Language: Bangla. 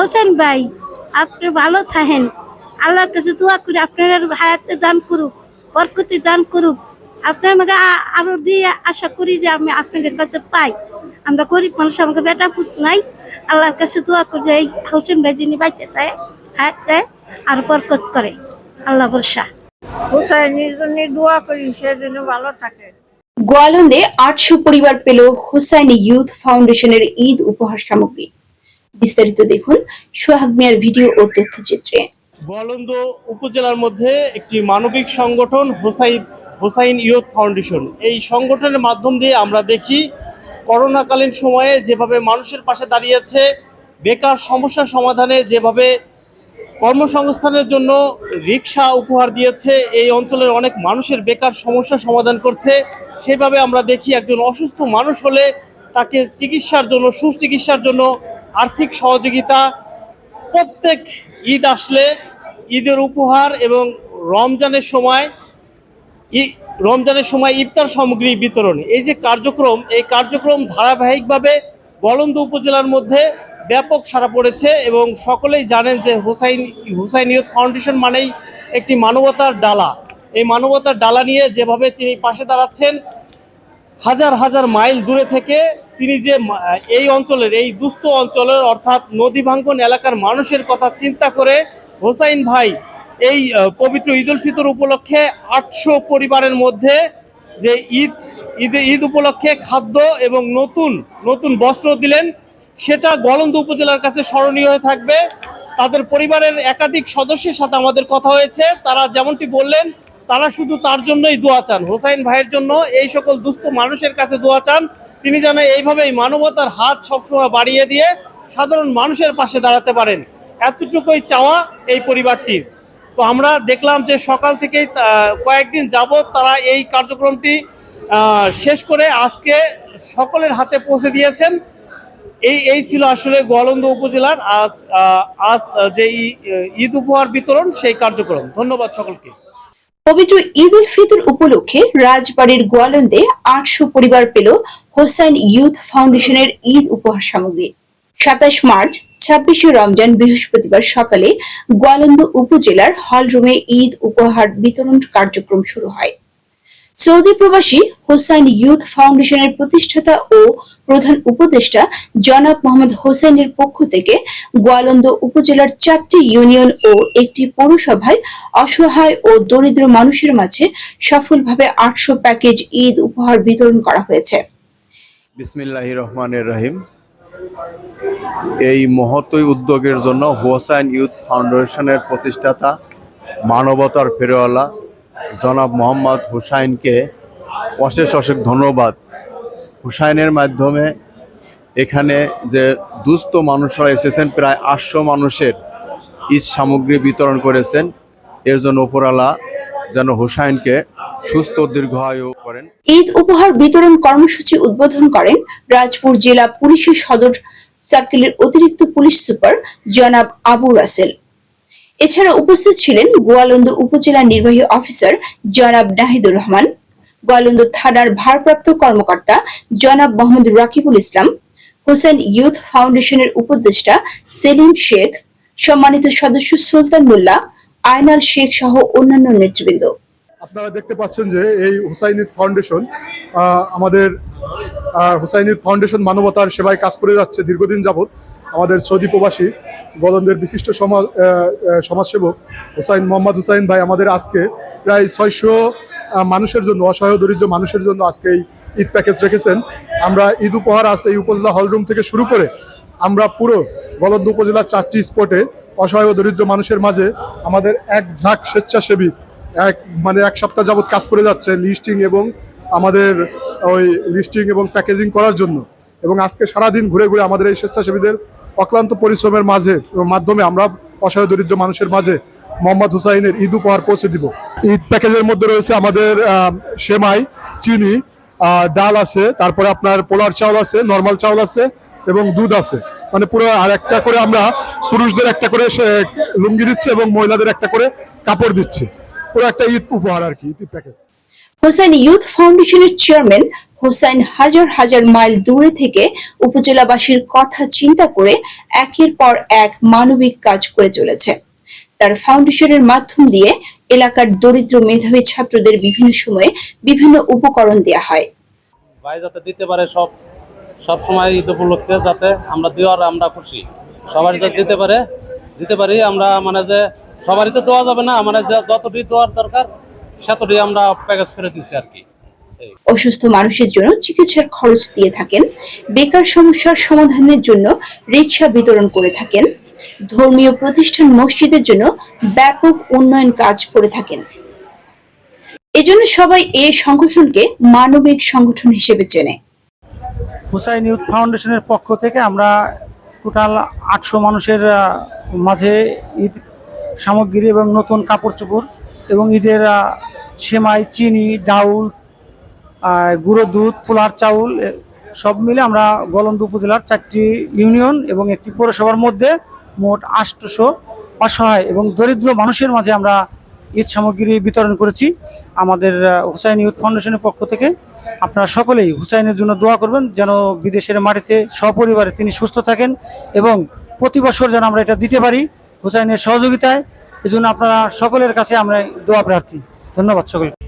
হোসেন ভাই আপনি ভালো থাকেন। আল্লাহর কাছে দোয়া করি আপনার হায়াতে দান করুক বরকতি দান করুক। আপনার আমাকে আরও দিয়ে আশা করি যে আমি আপনাদের কাছে পাই। আমরা গরিব মানুষ আমাকে বেটা পুত নাই। আল্লাহর কাছে দোয়া করি যে এই হোসেন ভাই যিনি বাচ্চা দেয় হায়াত দেয় আর বরকত করে। আল্লাহ বর্ষা দোয়া করি সে যেন ভালো থাকে। গোয়ালন্দে আটশো পরিবার পেল হুসাইনি ইউথ ফাউন্ডেশনের ঈদ উপহার সামগ্রী। বিস্তারিত দেখুন সোহাগ মিয়ার ভিডিও ও তথ্যচিত্রে। গোয়ালন্দ উপজেলার মধ্যে একটি মানবিক সংগঠন হোসাইন হোসাইন ইয়ুথ ফাউন্ডেশন। এই সংগঠনের মাধ্যম দিয়ে আমরা দেখি, করোনাকালীন সময়ে যেভাবে মানুষের পাশে দাঁড়িয়েছে বেকার সমস্যা সমাধানে যেভাবে কর্মসংস্থানের জন্য রিক্সা উপহার দিয়েছে, এই অঞ্চলের অনেক মানুষের বেকার সমস্যা সমাধান করছে, সেভাবে আমরা দেখি একজন অসুস্থ মানুষ হলে তাকে চিকিৎসার জন্য, সুচিকিৎসার জন্য আর্থিক সহযোগিতা, প্রত্যেক ঈদ আসলে ঈদের উপহার এবং রমজানের সময় রমজানের সময় ইফতার সামগ্রী বিতরণ। এই যে কার্যক্রম, এই কার্যক্রম ধারাবাহিকভাবে গলন্দ উপজেলার মধ্যে ব্যাপক সাড়া পড়েছে এবং সকলেই জানেন যে হুসাইন হুসাইন ইয়ুথ ফাউন্ডেশন মানেই একটি মানবতার ডালা। এই মানবতার ডালা নিয়ে যেভাবে তিনি পাশে দাঁড়াচ্ছেন, হাজার হাজার মাইল দূরে থেকে তিনি যে এই অঞ্চলের, এই দুস্থ অঞ্চলের, অর্থাৎ নদী ভাঙ্গন এলাকার মানুষের কথা চিন্তা করে হোসাইন ভাই এই পবিত্র ঈদ উল ফিতর উপলক্ষে আটশো পরিবারের মধ্যে যে ঈদ ঈদ ঈদ উপলক্ষে খাদ্য এবং নতুন নতুন বস্ত্র দিলেন, সেটা গলন্দ উপজেলার কাছে স্মরণীয় হয়ে থাকবে। তাদের পরিবারের একাধিক সদস্যের সাথে আমাদের কথা হয়েছে। তারা যেমনটি বললেন, তারা শুধু তার জন্যই দোয়া চান। হোসাইন ভাইয়ের জন্য এই সকল দুস্থ মানুষের কাছে দোয়া চান। তিনি যেন এইভাবেই মানবতার হাত সবসময় বাড়িয়ে দিয়ে সাধারণ মানুষের পাশে দাঁড়াতে পারেন। এতটুকুই চাওয়া এই পরিবারটির। তো আমরা দেখলাম যে সকাল থেকেই কয়েকদিন যাবৎ তারা এই কার্যক্রমটি শেষ করে আজকে সকলের হাতে পৌঁছে দিয়েছেন। এই এই ছিল আসলে গোয়ালন্দ উপজেলার আজ আজ যে ঈদ উপহার বিতরণ, সেই কার্যক্রম। ধন্যবাদ সকলকে। পবিত্র ঈদ উল ফিতর উপলক্ষে রাজবাড়ির গোয়ালন্দে আটশো পরিবার পেল হোসাইন ইউথ ফাউন্ডেশনের ঈদ উপহার সামগ্রী। সাতাশ মার্চ, ছাব্বিশে রমজান বৃহস্পতিবার সকালে গোয়ালন্দ উপজেলার হলরুমে ঈদ উপহার বিতরণ কার্যক্রম শুরু হয়। সৌদি প্রবাসী হোসাইন ইউথ ফাউন্ডেশনের প্রতিষ্ঠাতা ও প্রধান উপদেষ্টা জনাব মোহাম্মদ হোসেনের পক্ষ থেকে গোয়ালন্দ উপজেলার চারটি ইউনিয়ন ও একটি পৌরসভায় অসহায় ও দরিদ্র মানুষের মাঝে সফলভাবে আটশো প্যাকেজ ঈদ উপহার বিতরণ করা হয়েছে। রহমানের রহিম। এই মহতই উদ্যোগের জন্য হোসাইন ইউথ ফাউন্ডেশনের প্রতিষ্ঠাতা মানবতার ফেরওয়ালা জনাব মোহাম্মদ হুসাইনকে অশেষ অশেষ ধন্যবাদ। হুসাইনের মাধ্যমে এখানে যে দুস্থ মানুষরা এসেছেন, প্রায় আটশো মানুষের ঈদ সামগ্রী বিতরণ করেছেন। এর জন্য উপরালা যেন হুসাইনকে সুস্থ, দীর্ঘায়ু করেন। ঈদ উপহার বিতরণ কর্মসূচি উদ্বোধন করেন রাজপুর জেলা পুলিশের সদর সার্কেলের অতিরিক্ত পুলিশ সুপার জনাব আবু রাসেল। এছাড়া উপস্থিত ছিলেন গোয়ালন্দ উপজেলা নির্বাহী অফিসার জনাব নাহিদুর রহমান গোয়ালন্দ থানার ভারপ্রাপ্ত কর্মকর্তা জনাব মোহাম্মদ রাকিবুল ইসলাম হোসেন ইউথ ফাউন্ডেশনের উপদেষ্টা সেলিম শেখ সম্মানিত সদস্য সুলতান মোল্লা আয়নাল শেখ সহ অন্যান্য নেতৃবৃন্দ। আপনারা দেখতে পাচ্ছেন যে এই হুসাইনিদ ফাউন্ডেশন আমাদের আহ, হুসাইনিদ ফাউন্ডেশন মানবতার সেবায় কাজ করে যাচ্ছে দীর্ঘদিন যাবৎ। আমাদের সৌদি প্রবাসী গলন্দের বিশিষ্ট সমাজ সমাজসেবক হুসাইন, মোহাম্মদ হুসাইন ভাই আমাদের আজকে প্রায় ছয়শো মানুষের জন্য, অসহায় দরিদ্র মানুষের জন্য আজকে এই ঈদ প্যাকেজ রেখেছেন। আমরা ঈদ উপহার আছে এই উপজেলা হলরুম থেকে শুরু করে আমরা পুরো গলন্দ উপজেলার চারটি স্পটে অসহায় দরিদ্র মানুষের মাঝে আমাদের এক ঝাঁক স্বেচ্ছাসেবী, এক মানে এক সপ্তাহ যাবৎ কাজ করে যাচ্ছে লিস্টিং এবং আমাদের ওই লিস্টিং এবং প্যাকেজিং করার জন্য। এবং আজকে সারাদিন ঘুরে ঘুরে আমাদের এই স্বেচ্ছাসেবীদের অক্লান্ত পরিশ্রমের মাঝে, মাধ্যমে আমরা অসহায় দরিদ্র মানুষের মাঝে মোহাম্মদ হুসাইনের ঈদ উপহার পৌঁছে দিব। ঈদ প্যাকেজের মধ্যে রয়েছে আমাদের সেমাই, চিনি ডাল আছে, তারপরে আপনার পোলার চাউল আছে, নর্মাল চাউল আছে এবং দুধ আছে। মানে পুরো আর একটা করে আমরা পুরুষদের একটা করে লুঙ্গি দিচ্ছে এবং মহিলাদের একটা করে কাপড় দিচ্ছে। পুরো একটা ঈদ উপহার আর কি, ঈদ প্যাকেজ। হোসেন ইউথ ফাউন্ডেশনের চেয়ারম্যান হোসাইন হাজার হাজার মাইল দূরে থেকে উপজেলাবাসীর কথা চিন্তা করে একের পর এক মানবিক কাজ করে চলেছে। তার ফাউন্ডেশনের মাধ্যম দিয়ে এলাকার দরিদ্র মেধাবী ছাত্রদের বিভিন্ন সময়ে বিভিন্ন উপকরণ দেওয়া হয়। ভাই যাতে দিতে পারে সব সব সময় ঈদ উপলক্ষে যাতে আমরা দেওয়ার আমরা খুশি। সবারই যাতে দিতে পারে, দিতে পারি আমরা মানে যে সবারই তো দেওয়া যাবে না মানে যে যতটি দেওয়ার দরকার, সেতটি আমরা প্যাকেজ করে দিচ্ছি আর কি। অসুস্থ মানুষের জন্য চিকিৎসার খরচ দিয়ে থাকেন, বেকার সমস্যার সমাধানের জন্য রিক্সা বিতরণ করে থাকেন, ধর্মীয় প্রতিষ্ঠান মসজিদের জন্য ব্যাপক উন্নয়ন কাজ করে থাকেন। এজন্য সবাই এই সংগঠনকে মানবিক সংগঠন হিসেবে চেনে। হুসাইন ইউথ ফাউন্ডেশনের পক্ষ থেকে আমরা টোটাল আটশো মানুষের মাঝে ঈদ সামগ্রী এবং নতুন কাপড় চোপড় এবং ঈদের সেমাই, চিনি, ডাউল গুঁড়ো দুধ, পোলার চাউল সব মিলে আমরা গলন্দ উপজেলার চারটি ইউনিয়ন এবং একটি পৌরসভার মধ্যে মোট আটশোশো অসহায় এবং দরিদ্র মানুষের মাঝে আমরা ঈদ সামগ্রী বিতরণ করেছি। আমাদের হুসাইন ইউথ ফাউন্ডেশনের পক্ষ থেকে আপনারা সকলেই হুসাইনের জন্য দোয়া করবেন যেন বিদেশের মাটিতে সপরিবারে তিনি সুস্থ থাকেন এবং প্রতি বছর যেন আমরা এটা দিতে পারি হুসাইনের সহযোগিতায়। এজন্য আপনারা সকলের কাছে আমরা দোয়া প্রার্থী। ধন্যবাদ সকলকে।